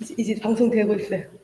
이제, 이제 방송 되고 있어요.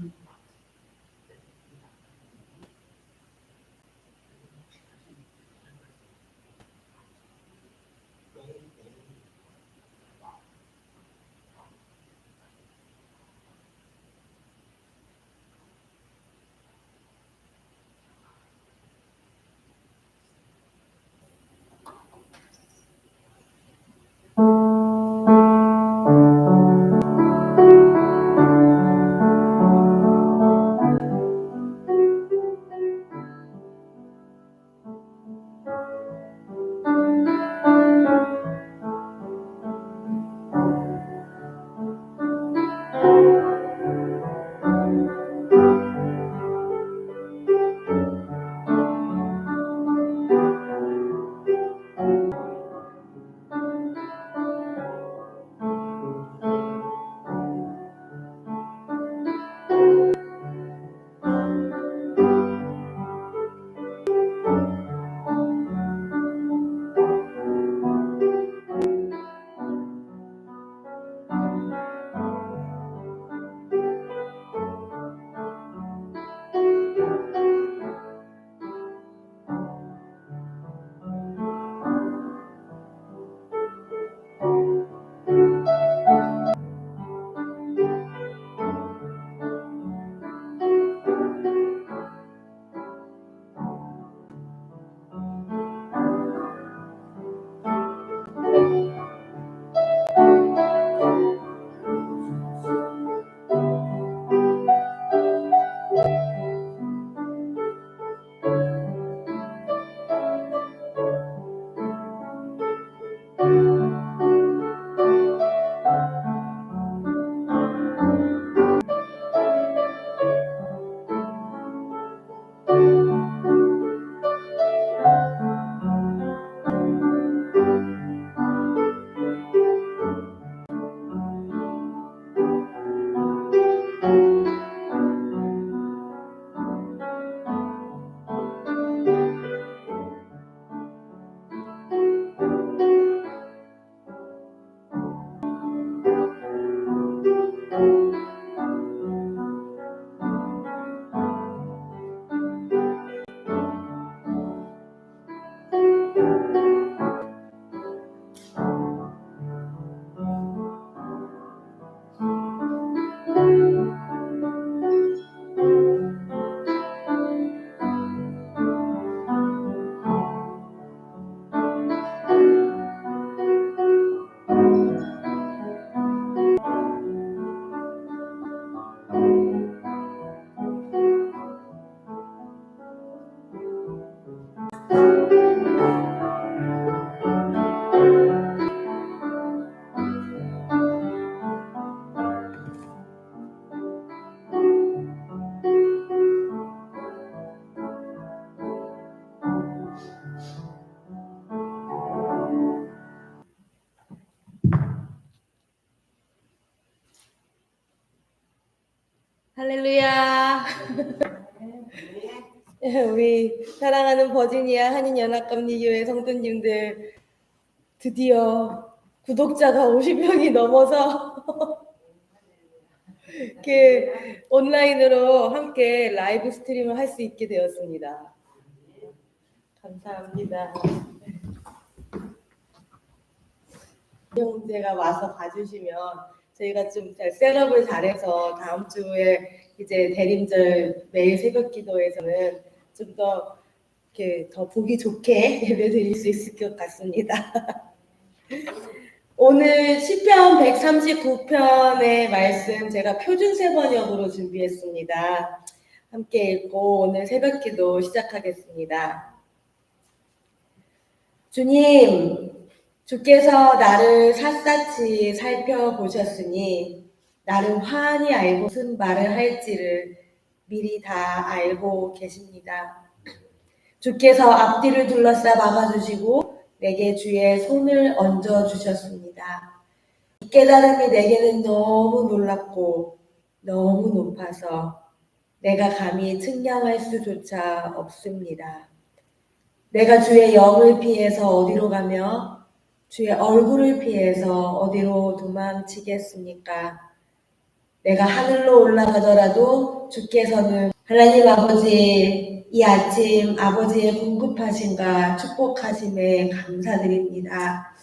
Mm-hmm. 우리 사랑하는 버지니아 한인연합감리교회 성도님들 드디어 구독자가 50명이 넘어서 이렇게 온라인으로 함께 라이브 스트림을 할 수 있게 되었습니다. 감사합니다. 형제가 와서 봐주시면 저희가 좀 잘 셋업을 잘해서 다음 주에 이제 대림절 매일 새벽 기도에서는 좀 더 이렇게 더 보기 좋게 예배 드릴 수 있을 것 같습니다. 오늘 시편 139편의 말씀 제가 표준 세번역으로 준비했습니다. 함께 읽고 오늘 새벽 기도 시작하겠습니다. 주님, 주께서 나를 샅샅이 살펴보셨으니 나를 환히 알고 무슨 말을 할지를 미리 다 알고 계십니다. 주께서 앞뒤를 둘러싸 막아주시고 내게 주의 손을 얹어 주셨습니다. 이 깨달음이 내게는 너무 놀랍고 너무 높아서 내가 감히 측량할 수조차 없습니다. 내가 주의 영을 피해서 어디로 가며 주의 얼굴을 피해서 어디로 도망치겠습니까? 내가 하늘로 올라가더라도 주께서는 하나님 아버지 이 아침 아버지의 공급하심과 축복하심에 감사드립니다.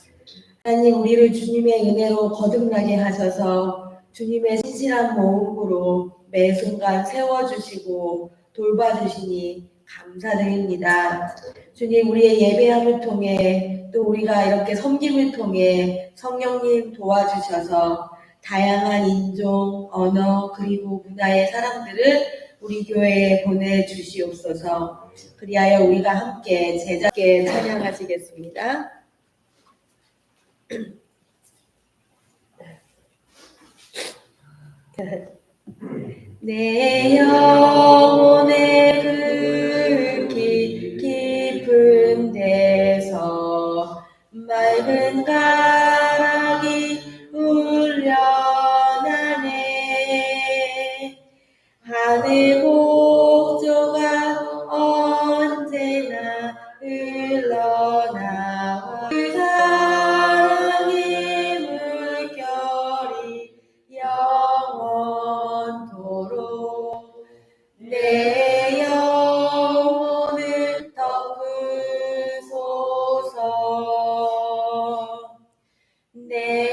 하나님 우리를 주님의 은혜로 거듭나게 하셔서 주님의 신실한 모음으로 매 순간 세워주시고 돌봐주시니 감사드립니다. 주님 우리의 예배함을 통해 또 우리가 이렇게 섬김을 통해 성령님 도와주셔서 다양한 인종, 언어 그리고 문화의 사람들을 우리 교회에 보내주시옵소서. 그리하여 우리가 함께 제자께 찬양하시겠습니다. 내 영혼 내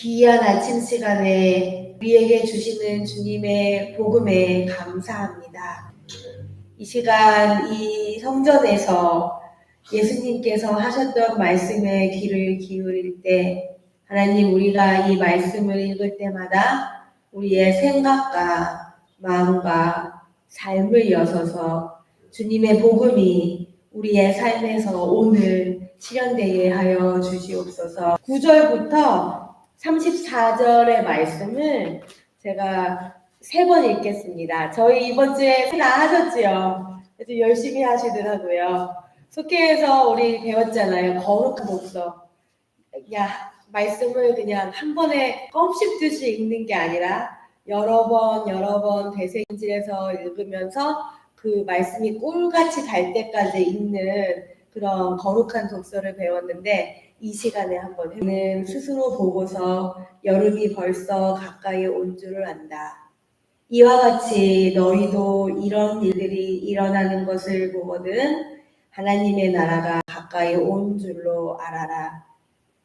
귀한 아침 시간에 우리에게 주시는 주님의 복음에 감사합니다. 이 시간 이 성전에서 예수님께서 하셨던 말씀에 귀를 기울일 때 하나님 우리가 이 말씀을 읽을 때마다 우리의 생각과 마음과 삶을 여서서 주님의 복음이 우리의 삶에서 오늘 실현되게 하여 주시옵소서. 9절부터 34절의 말씀을 제가 세 번 읽겠습니다. 저희 이번 주에 다 하셨지요? 아주 열심히 하시더라고요. 속해에서 우리 배웠잖아요. 거룩한 목서. 야, 말씀을 그냥 한 번에 껌 씹 듯이 읽는 게 아니라 여러 번, 여러 번 대세인질에서 읽으면서 그 말씀이 꿀같이 달 때까지 읽는 그런 거룩한 독서를 배웠는데 이 시간에 한번 해는 스스로 보고서 여름이 벌써 가까이 온 줄을 안다. 이와 같이 너희도 이런 일들이 일어나는 것을 보거든 하나님의 나라가 가까이 온 줄로 알아라.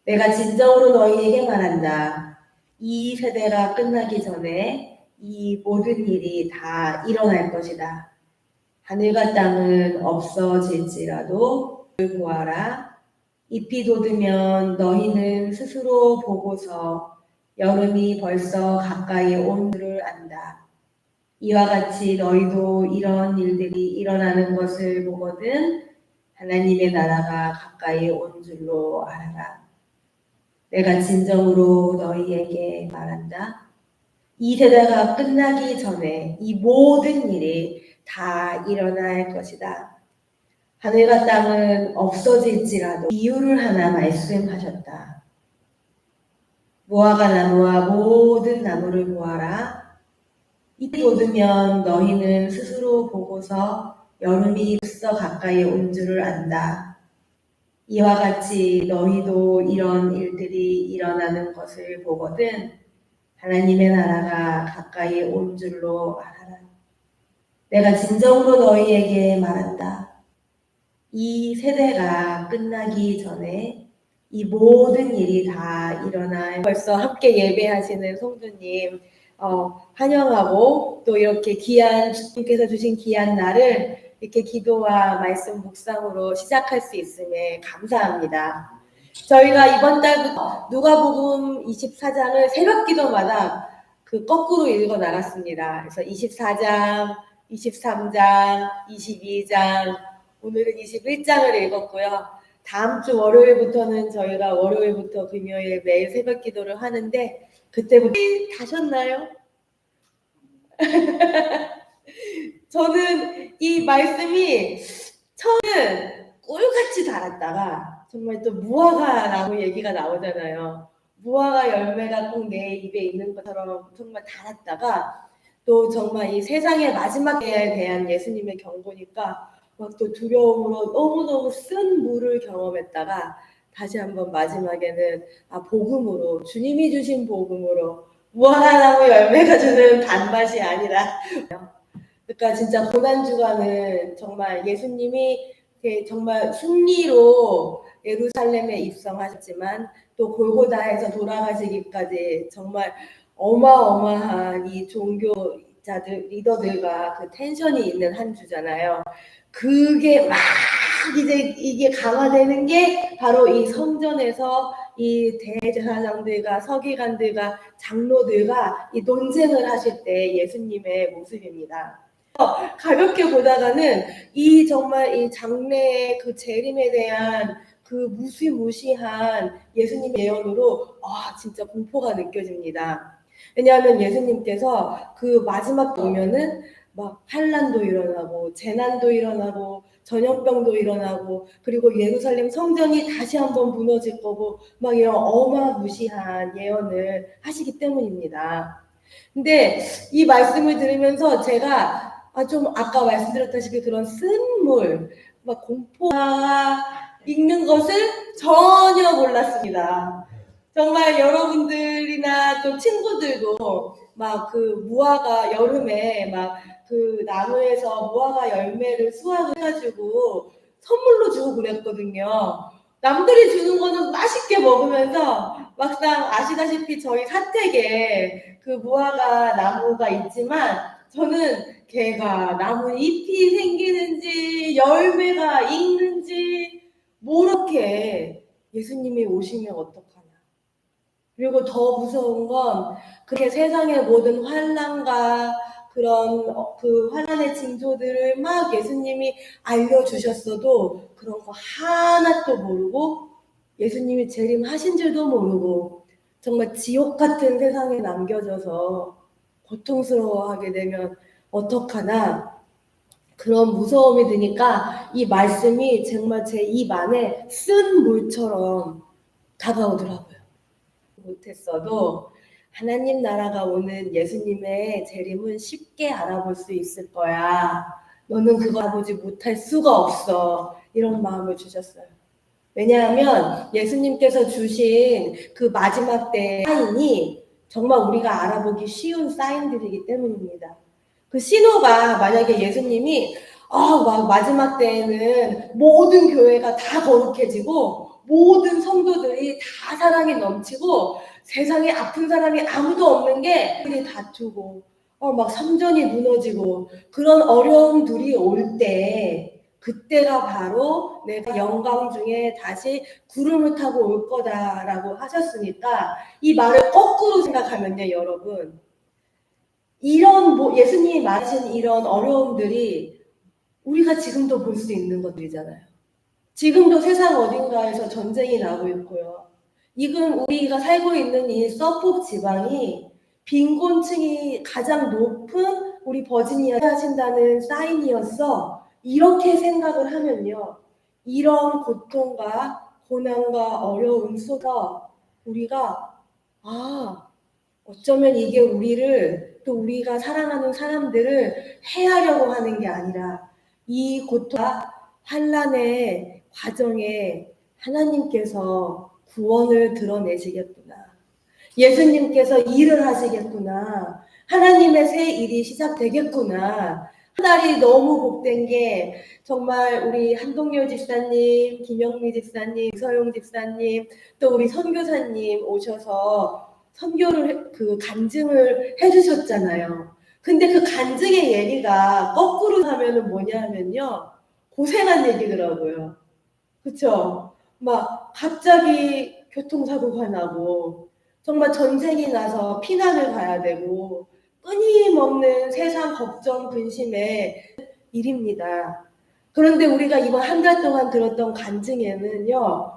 내가 진정으로 너희에게 말한다. 이 세대가 끝나기 전에 이 모든 일이 다 일어날 것이다. 하늘과 땅은 없어질지라도 보아라. 잎이 돋으면 너희는 스스로 보고서 여름이 벌써 가까이 온 줄을 안다. 이와 같이 너희도 이런 일들이 일어나는 것을 보거든 하나님의 나라가 가까이 온 줄로 알아라. 내가 진정으로 너희에게 말한다. 이 세대가 끝나기 전에 이 모든 일이 다 일어날 것이다. 하늘과 땅은 없어질지라도 이유를 하나 말씀하셨다. 무화과 나무와 모든 나무를 보아라. 잎이 돋으면 너희는 스스로 보고서 여름이 벌써 가까이 온 줄을 안다. 이와 같이 너희도 이런 일들이 일어나는 것을 보거든 하나님의 나라가 가까이 온 줄로 알아라. 내가 진정으로 너희에게 말한다. 이 세대가 끝나기 전에 이 모든 일이 다 일어날 벌써 함께 예배하시는 성도님 어, 환영하고 또 이렇게 귀한 주님께서 주신 귀한 날을 이렇게 기도와 말씀 묵상으로 시작할 수 있음에 감사합니다. 저희가 이번 달부터 누가복음 24장을 새벽 기도마다 그 거꾸로 읽어 나갔습니다. 그래서 24장, 23장, 22장, 오늘은 21장을 읽었고요. 다음 주 월요일부터는 저희가 월요일부터 금요일 매일 새벽 기도를 하는데 그때부터 다셨나요? 저는 이 말씀이 처음은 꿀같이 달았다가 정말 또 무화과 나무 얘기가 나오잖아요. 무화과 열매가 꼭 내 입에 있는 것처럼 정말 달았다가 또 정말 이 세상의 마지막에 대한 예수님의 경고니까 막 또 두려움으로 너무너무 쓴 물을 경험했다가 다시 한번 마지막에는 아 복음으로 주님이 주신 복음으로 무화과나무 열매가 주는 단맛이 아니라 그러니까 진짜 고난 주간은 정말 예수님이 정말 승리로 예루살렘에 입성하셨지만 또 골고다에서 돌아가시기까지 정말 어마어마한 이 종교 자들 리더들과 그 텐션이 있는 한 주잖아요. 그게 막 이제 이게 강화되는 게 바로 이 성전에서 이 대제사장들과 서기관들과 장로들과 이 논쟁을 하실 때 예수님의 모습입니다. 가볍게 보다가는 이 정말 이 장래의 그 재림에 대한 그 무시무시한 예수님 예언으로 아 진짜 공포가 느껴집니다. 왜냐하면 예수님께서 그 마지막 보면은 막 환란도 일어나고 재난도 일어나고 전염병도 일어나고 그리고 예루살렘 성전이 다시 한번 무너질 거고 막 이런 어마무시한 예언을 하시기 때문입니다. 근데 이 말씀을 들으면서 제가 아 좀 아까 말씀드렸다시피 그런 쓴물 막 공포가 읽는 것을 전혀 몰랐습니다. 정말 여러분들이나 또 친구들도 막 그 무화과 여름에 막 그 나무에서 무화과 열매를 수확을 해가지고 선물로 주고 그랬거든요. 남들이 주는 거는 맛있게 먹으면서 막상 아시다시피 저희 사택에 그 무화과 나무가 있지만 저는 걔가 나무 잎이 생기는지 열매가 익는지 모르게 예수님이 오시면 어떡하냐. 그리고 더 무서운 건 그렇게 세상의 모든 환란과 그런 어, 그 환란의 징조들을 막 예수님이 알려주셨어도 그런 거 하나도 모르고 예수님이 재림하신 줄도 모르고 정말 지옥 같은 세상에 남겨져서 고통스러워하게 되면 어떡하나 그런 무서움이 드니까 이 말씀이 정말 제 입 안에 쓴 물처럼 다가오더라고요. 못했어도 하나님 나라가 오는 예수님의 재림은 쉽게 알아볼 수 있을 거야. 너는 그거 알아보지 못할 수가 없어. 이런 마음을 주셨어요. 왜냐하면 예수님께서 주신 그 마지막 때 사인이 정말 우리가 알아보기 쉬운 사인들이기 때문입니다. 그 신호가 만약에 예수님이 아, 막 마지막 때에는 모든 교회가 다 거룩해지고 모든 성도들이 다 사랑이 넘치고 세상에 아픈 사람이 아무도 없는 게 우리 다투고 어, 막 삼전이 무너지고 그런 어려움들이 올 때 그때가 바로 내가 영광 중에 다시 구름을 타고 올 거다라고 하셨으니까 이 말을 거꾸로 생각하면요 여러분 이런 뭐 예수님이 말하신 이런 어려움들이 우리가 지금도 볼 수 있는 것들이잖아요. 지금도 세상 어딘가에서 전쟁이 나고 있고요. 지금 우리가 살고 있는 이 서폭 지방이 빈곤층이 가장 높은 우리 버지니아 하신다는 사인이었어. 이렇게 생각을 하면요. 이런 고통과 고난과 어려움 속에서 우리가 아 어쩌면 이게 우리를 또 우리가 사랑하는 사람들을 해하려고 하는 게 아니라 이 고통과 환란의 과정에 하나님께서 구원을 드러내시겠구나. 예수님께서 일을 하시겠구나. 하나님의 새 일이 시작되겠구나. 한 달이 너무 복된 게 정말 우리 한동열 집사님, 김영미 집사님, 서용 집사님, 또 우리 선교사님 오셔서 선교를 해- 그 간증을 해주셨잖아요. 근데 그 간증의 얘기가 거꾸로 하면은 뭐냐면요. 고생한 얘기더라고요. 그쵸? 막 갑자기 교통사고가 나고 정말 전쟁이 나서 피난을 가야 되고 끊임없는 세상 걱정 근심의 일입니다. 그런데 우리가 이번 한 달 동안 들었던 간증에는요.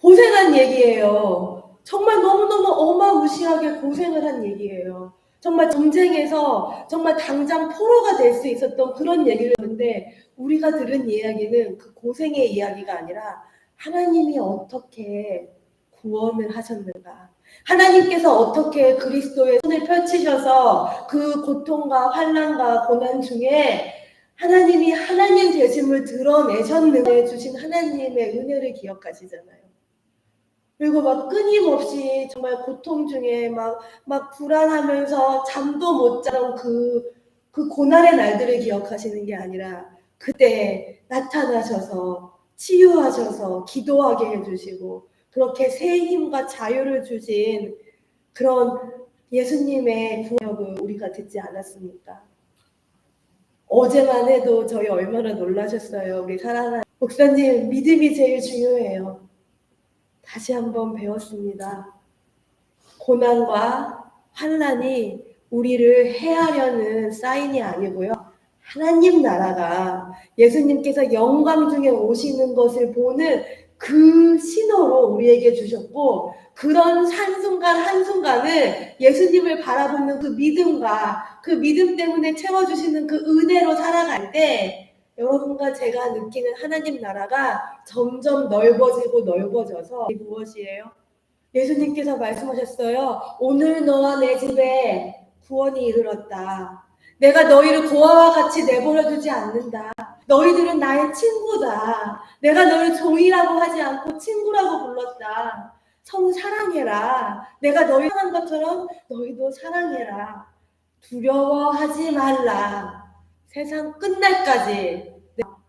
고생한 얘기예요. 정말 너무너무 어마무시하게 고생을 한 얘기예요. 정말 전쟁에서 정말 당장 포로가 될 수 있었던 그런 얘기를 했는데 우리가 들은 이야기는 그 고생의 이야기가 아니라 하나님이 어떻게 구원을 하셨는가. 하나님께서 어떻게 그리스도의 손을 펼치셔서 그 고통과 환란과 고난 중에 하나님이 하나님 되심을 드러내셨는데 주신 하나님의 은혜를 기억하시잖아요. 그리고 막 끊임없이 정말 고통 중에 막, 막 불안하면서 잠도 못 자던 그, 그 고난의 날들을 기억하시는 게 아니라 그때 나타나셔서 치유하셔서 기도하게 해주시고 그렇게 새 힘과 자유를 주신 그런 예수님의 구역을 우리가 듣지 않았습니까? 어제만 해도 저희 얼마나 놀라셨어요. 우리 사랑하는 목사님 믿음이 제일 중요해요. 다시 한번 배웠습니다. 고난과 환란이 우리를 해하려는 사인이 아니고요. 하나님 나라가 예수님께서 영광 중에 오시는 것을 보는 그 신호로 우리에게 주셨고 그런 한순간 한순간을 예수님을 바라보는 그 믿음과 그 믿음 때문에 채워주시는 그 은혜로 살아갈 때 여러분과 제가 느끼는 하나님 나라가 점점 넓어지고 넓어져서 무엇이에요? 예수님께서 말씀하셨어요. 오늘 너와 내 집에 구원이 이르렀다. 내가 너희를 고아와 같이 내버려 두지 않는다. 너희들은 나의 친구다. 내가 너를 종이라고 하지 않고 친구라고 불렀다. 서로 사랑해라. 내가 너희 사랑한 것처럼 너희도 사랑해라. 두려워하지 말라. 세상 끝날까지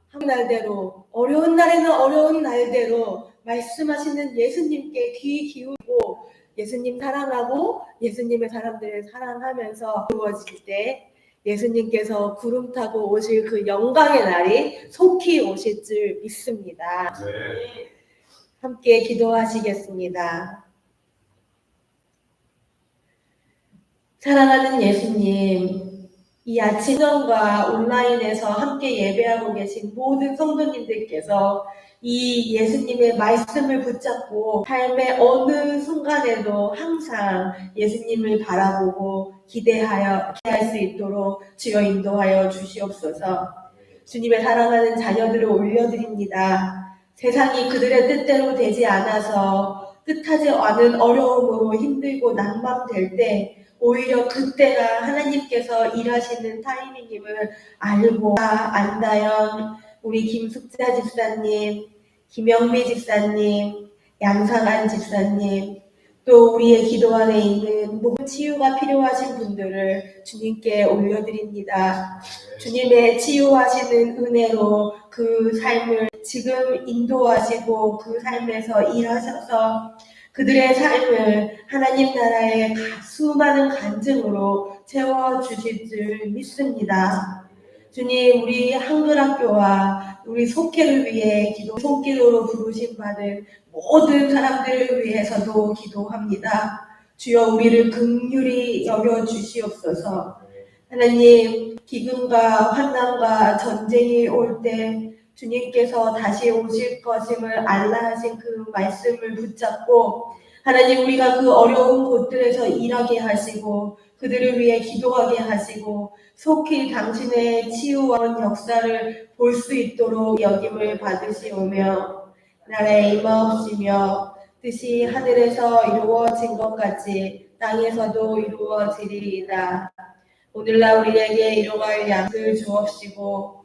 한 날대로 어려운 날에는 어려운 날대로 말씀하시는 예수님께 귀 기울이고 예수님 사랑하고 예수님의 사람들을 사랑하면서 이루어질 때 예수님께서 구름 타고 오실 그 영광의 날이 속히 오실 줄 믿습니다. 네. 함께 기도하시겠습니다. 사랑하는 예수님, 이 아침과 온라인에서 함께 예배하고 계신 모든 성도님들께서 이 예수님의 말씀을 붙잡고 삶의 어느 순간에도 항상 예수님을 바라보고 기대하여 기대할 수 있도록 주여 인도하여 주시옵소서. 주님의 사랑하는 자녀들을 올려드립니다. 세상이 그들의 뜻대로 되지 않아서 뜻하지 않은 어려움으로 힘들고 낭망될 때 오히려 그때가 하나님께서 일하시는 타이밍임을 알고 안다연 우리 김숙자 집사님, 김영미 집사님, 양상한 집사님, 또 우리의 기도 안에 있는 모든 치유가 필요하신 분들을 주님께 올려드립니다. 주님의 치유하시는 은혜로 그 삶을 지금 인도하시고 그 삶에서 일하셔서 그들의 삶을 하나님 나라의 수많은 간증으로 채워주실 줄 믿습니다. 주님, 우리 한글학교와 우리 속회를 위해 기도, 속기도로 부르심 받은 모든 사람들을 위해서도 기도합니다. 주여 우리를 극률히 여겨 주시옵소서. 하나님, 기근과 환난과 전쟁이 올 때 주님께서 다시 오실 것임을 알라 하신 그 말씀을 붙잡고 하나님 우리가 그 어려운 곳들에서 일하게 하시고 그들을 위해 기도하게 하시고 속히 당신의 치유원 역사를 볼 수 있도록 여김을 받으시오며 나라의 임하옵시며 뜻이 하늘에서 이루어진 것 같이 땅에서도 이루어지리이다. 오늘날 우리에게 일용할 양을 주옵시고